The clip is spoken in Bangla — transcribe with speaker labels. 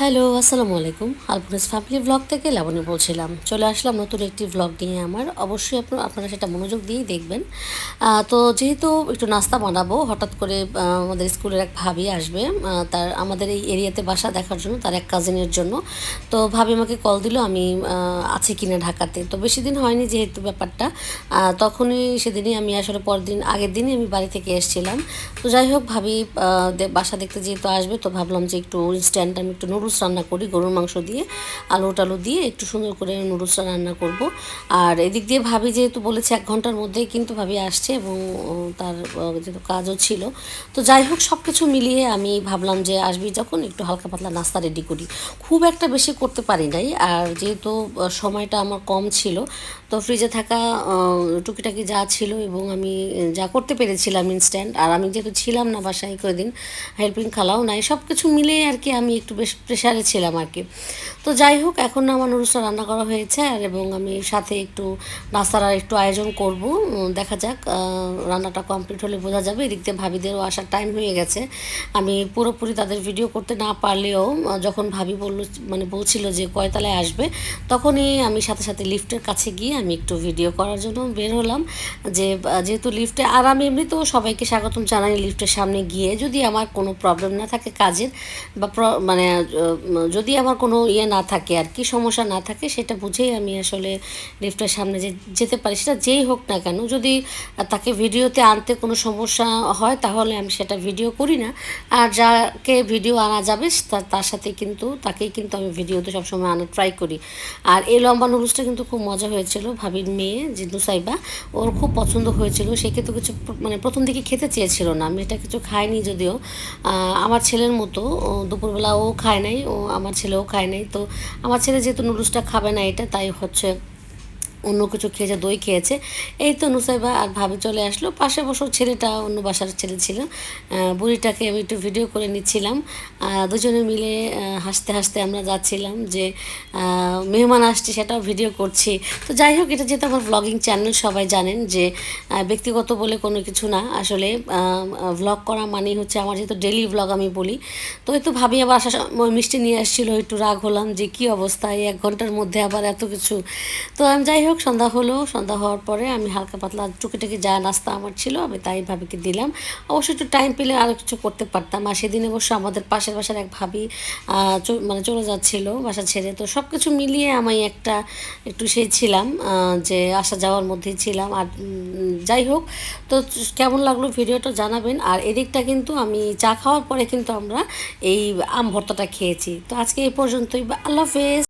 Speaker 1: হ্যালো, আসসালামু আলাইকুম। আলপুরেস ফ্যামিলি ব্লগ থেকে লাবণী বলছিলাম। চলে আসলাম নতুন একটি ব্লগ নিয়ে আমার। অবশ্যই আপনার আপনারা সেটা মনোযোগ দিয়েই দেখবেন। তো যেহেতু একটু নাস্তা বানাবো, হঠাৎ করে আমাদের স্কুলের এক ভাবি আসবে। তার আমাদের এই এরিয়াতে বাসা দেখার জন্য, তার এক কাজিনের জন্য। তো ভাবি আমাকে কল দিল, আমি আছি কিনা ঢাকাতে। তো বেশি দিন হয়নি যেহেতু ব্যাপারটা। তখনই সেদিনই আমি আসলে পরের দিন আগের দিনই আমি বাড়ি থেকে এসেছিলাম। তো যাই হোক ভাবি বাসা দেখতে যেহেতু আসবে, তো ভাবলাম যে একটু ইনস্ট্যান্ট আমি একটু নুডলস রান্না করি, গরুর মাংস দিয়ে, আলু টালু দিয়ে একটু সুন্দর করে নুডলসটা রান্না করব। আর এদিক দিয়ে ভাবি যেহেতু বলেছে এক ঘণ্টার মধ্যেই কিন্তু ভাবি আসছে এবং তার যেহেতু কাজও ছিল। তো যাই হোক সব কিছু মিলিয়ে আমি ভাবলাম যে আসবি যখন একটু হালকা পাতলা নাস্তা রেডি করি। খুব একটা বেশি করতে পারি নাই, আর যেহেতু সময়টা আমার কম ছিল, তো ফ্রিজে থাকা টুকিটাকি যা ছিল এবং আমি যা করতে পেরেছিলাম ইনস্ট্যান্ট আর আমি যেহেতু ছিলাম না বাসায় কয়েকদিন হেল্পিং খালাও নাই সব কিছু মিলিয়ে আর কি আমি একটু বেশ প্রেশারে ছিলাম আর কি। তো যাই হোক, এখন আমার নুডলসটা রান্না করা হয়েছে আর এবং আমি সাথে একটু নাস্তার আর একটু আয়োজন করব। দেখা যাক রান্নাটা কমপ্লিট হলে বোঝা যাবে। এদিক দিয়ে ভাবিদেরও আসার টাইম হয়ে গেছে। আমি পুরোপুরি তাদের ভিডিও করতে না পারলেও যখন ভাবি বলল মানে বলছিল যে কয়তলায় আসবে, তখনই আমি সাথে সাথে লিফটের কাছে গিয়ে আমি একটু ভিডিও করার জন্য বের হলাম। যে যেহেতু লিফটে, আর আমি এমনিতেও সবাইকে স্বাগতম জানাই লিফটের সামনে গিয়ে। যদি আমার কোনো প্রবলেম না থাকে কাজের বা মানে যদি আমার কোনো ইয়ে না থাকে আর কি, সমস্যা না থাকে, সেটা বুঝেই আমি আসলে লিফটের সামনে যে, যেতে পারি। সেটা যেই হোক না কেন, যদি তাকে ভিডিওতে আনতে কোনো সমস্যা হয়, তাহলে আমি সেটা ভিডিও করি না। আর যাকে ভিডিও আনা যাবে তার সাথে কিন্তু, তাকেই কিন্তু আমি ভিডিওতে সবসময় আনার ট্রাই করি। আর এই লম্বা নুডলসটা কিন্তু খুব মজা হয়েছিল ভাবির মেয়ে, যে নুসাইবা, ওর খুব পছন্দ হয়েছিল। সে কিন্তু কিছু মানে প্রথম দিকে খেতে চেয়েছিল না, আমি এটা কিছু খাইনি যদিও। আমার ছেলের মতো দুপুরবেলা ও খায় নাই ও আমার ছেলেও খায় নাই। তো আমার ছেলে যেহেতু নুডলসটা খাবে না, এটা তাই হচ্ছে অন্য কিছু খেয়েছে দই খেয়েছে। এই তো নুসাইবা আর ভাবি চলে আসলো। পাশে বসো ছেলেটা, অন্য বাসার ছেলে ছিল। বুড়িটাকে আমি একটু ভিডিও করে নিচ্ছিলাম। দুজনে মিলে হাসতে হাসতে আমরা যাচ্ছিলাম যে মেহমান আসছে, সেটাও ভিডিও করছি। তো যাই হোক, এটা যেহেতু আমার ব্লগিং চ্যানেল সবাই জানেন যে ব্যক্তিগত বলে কোনো কিছু না। আসলে ভ্লগ করা মানেই হচ্ছে আমার যেহেতু ডেলি ব্লগ আমি বলি। তো এই তো ভাবি আবার সময় মিষ্টি নিয়ে আসছিল। একটু রাগ হলাম যে, কী অবস্থা? এই এক ঘণ্টার মধ্যে আবার এত কিছু। তো আমি যাই হোক সন্ধ্যা হলো, সন্ধ্যা হওয়ার পরে আমি হালকা পাতলা টুকিটাকি যা নাস্তা আমার ছিল, আমি তাই ভাবিকে দিলাম। অবশ্যই একটু টাইম পেলে আরও কিছু করতে পারতাম। আর সেদিন অবশ্য আমাদের পাশের বাসার এক ভাবি মানে চলে যাচ্ছিল বাসা ছেড়ে। তো সব কিছু মিলিয়ে আমি একটা, একটু সেই ছিলাম যে আসা যাওয়ার মধ্যেই ছিলাম। আর যাই হোক, তো কেমন লাগল ভিডিওটা জানাবেন। আর এদিকটা কিন্তু আমি চা খাওয়ার পরে কিন্তু আমরা এই আম ভর্তাটা খেয়েছি। তো আজকে এই পর্যন্তই, আল্লাহ হাফেজ।